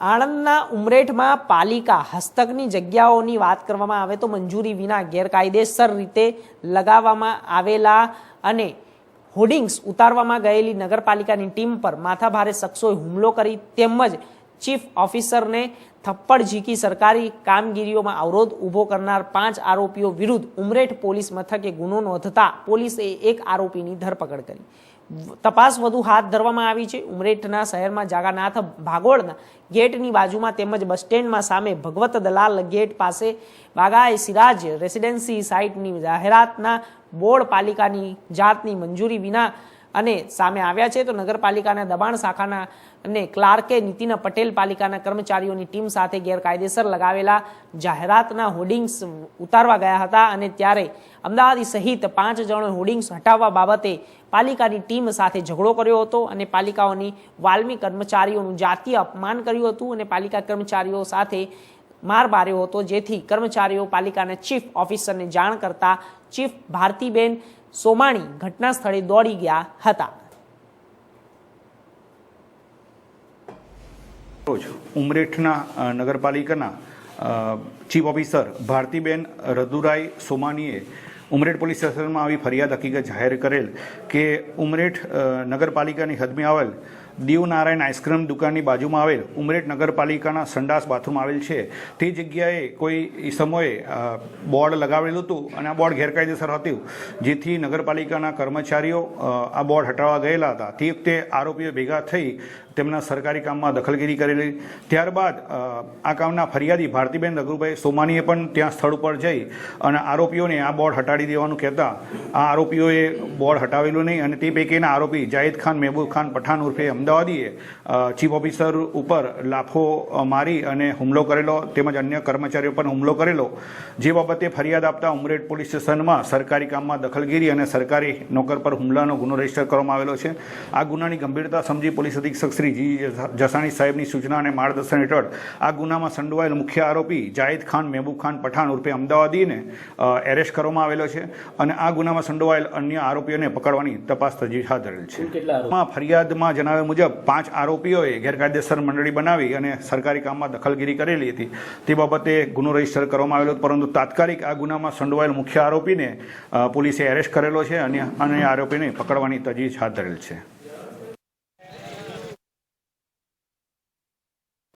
આણંદના ઉમરેઠમાં પાલિકા હસ્તકની જગ્યાઓની વાત કરવામાં આવે તો મંજૂરી વિના ગેરકાયદેસર રીતે લગાવવામાં આવેલા અને હોર્ડિંગ્સ ઉતારવામાં ગયેલી નગરપાલિકાની ટીમ પર માથાભારે શખ્સોએ હુમલો કરી તેમજ ચીફ ઓફિસરને થપ્પડ ઝીકી સરકારી કામગીરીઓમાં અવરોધ ઊભો કરનાર પાંચ આરોપીઓ વિરુદ્ધ ઉમરેઠ પોલીસ મથકે ગુનો નોંધતા પોલીસે એક આરોપીની ધરપકડ કરી. તપાસ વધુ હાથ ધરવામાં આવી છે. ઉમરેઠના શહેરમાં જાગાનાથ ભાગોળના ગેટની બાજુમાં તેમજ બસ સ્ટેન્ડમાં સામે ભગવત દલાલ ગેટ પાસે બાગાએ સિરાજ રેસિડેન્સી સાઇટની જાહેરાતના બોર્ડ પાલિકાની જાતની મંજૂરી વિના અને સામે આવ્યા છે તો નગરપાલિકાના દબાણ શાખાના અને ક્લાર્કે નીતિન પટેલ પાલિકાના કર્મચારીઓની ટીમ સાથે ગેરકાયદેસર લગાવેલા જાહેરાતના હોર્ડિંગ્સ ઉતારવા ગયા હતા અને ત્યારે અમદાવાદ સહિત પાંચ જણો હોર્ડિંગ્સ હટાવવા બાબતે પાલિકાની ટીમ સાથે ઝઘડો કર્યો હતો અને પાલિકાઓની વાલ્મી કર્મચારીઓનું જાતીય અપમાન કર્યું હતું અને પાલિકા કર્મચારીઓ સાથે માર માર્યો હતો. જેથી કર્મચારીઓ, પાલિકાના ચીફ ઓફિસરને જાણ કરતા ચીફ ભારતીબેન સોમાણી ઘટના સ્થળે દોડી ગયા હતા. રોજ ઉમરેઠના નગરપાલિકાના ચીફ ઓફિસર ભારતીબેન રધુરાય સોમાનીએ ઉમરેઠ પોલીસ સ્ટેશનમાં આવી ફરિયાદ હકીકત જાહેર કરેલ કે ઉમરેઠ નગરપાલિકાની હદમાં આવેલ દીવનારાયણ આઈસ્ક્રીમ દુકાનની બાજુમાં આવેલ ઉમરેઠ નગરપાલિકાના સંડાસ બાથરૂમ આવેલ છે. તે જગ્યાએ કોઈ સમયે બોર્ડ લગાવેલું હતું અને આ બોર્ડ ગેરકાયદેસર હતું, જેથી નગરપાલિકાના કર્મચારીઓ આ બોર્ડ હટાવવા ગયેલા હતા. તે વખતે આરોપીઓ ભેગા થઈ તેમના સરકારી કામમાં દખલગીરી કરેલી. ત્યારબાદ આ કામના ફરિયાદી ભારતીબેન રઘુભાઈ સોમાનીએ પણ ત્યાં સ્થળ ઉપર જઈ અને આરોપીઓને આ બોર્ડ હટાડી દેવાનું કહેતા આ આરોપીઓએ બોર્ડ હટાવેલું નહીં અને તે પૈકીના આરોપી જાહિદ ખાન, મહેબૂબ ખાન, પઠાણ ઉર્ફે અમદાવાદીએ ચીફ ઓફિસર ઉપર લાફો મારી અને હુમલો કરેલો તેમજ અન્ય કર્મચારીઓ પર હુમલો કરેલો. જે બાબતે ફરિયાદ આપતા ઉમરેઠ પોલીસ સ્ટેશનમાં સરકારી કામમાં દખલગીરી અને સરકારી નોકર પર હુમલાનો ગુનો રજિસ્ટર કરવામાં આવેલો છે. આ ગુનાની ગંભીરતા સમજી પોલીસ અધિક્ષક શ્રી જી જસાણી સાહેબની સૂચના અને માર્ગદર્શન હેઠળ આ ગુનામાં સંડોવાયેલ મુખ્ય આરોપી જાહિદ ખાન મહેબૂબ ખાન પઠાણ ઉર્ફે અમદાવાદીને એરેસ્ટ કરવામાં આવેલો છે અને આ ગુનામાં સંડોવાયેલ અન્ય આરોપીઓને પકડવાની તપાસ તજવીજ હાથ ધરેલ છે. ફરિયાદમાં જણાવ્યા મુજબ પાંચ આરોપીઓએ ગેરકાયદેસર મંડળી બનાવી અને સરકારી કામમાં દખલગીરી કરેલી હતી. તે બાબતે ગુનો રજિસ્ટર કરવામાં આવેલો પરંતુ તાત્કાલિક આ ગુનામાં સંડોવાયેલ મુખ્ય આરોપીને પોલીસે એરેસ્ટ કરેલો છે અને અન્ય આરોપીને પકડવાની તજવીજ હાથ ધરેલ છે.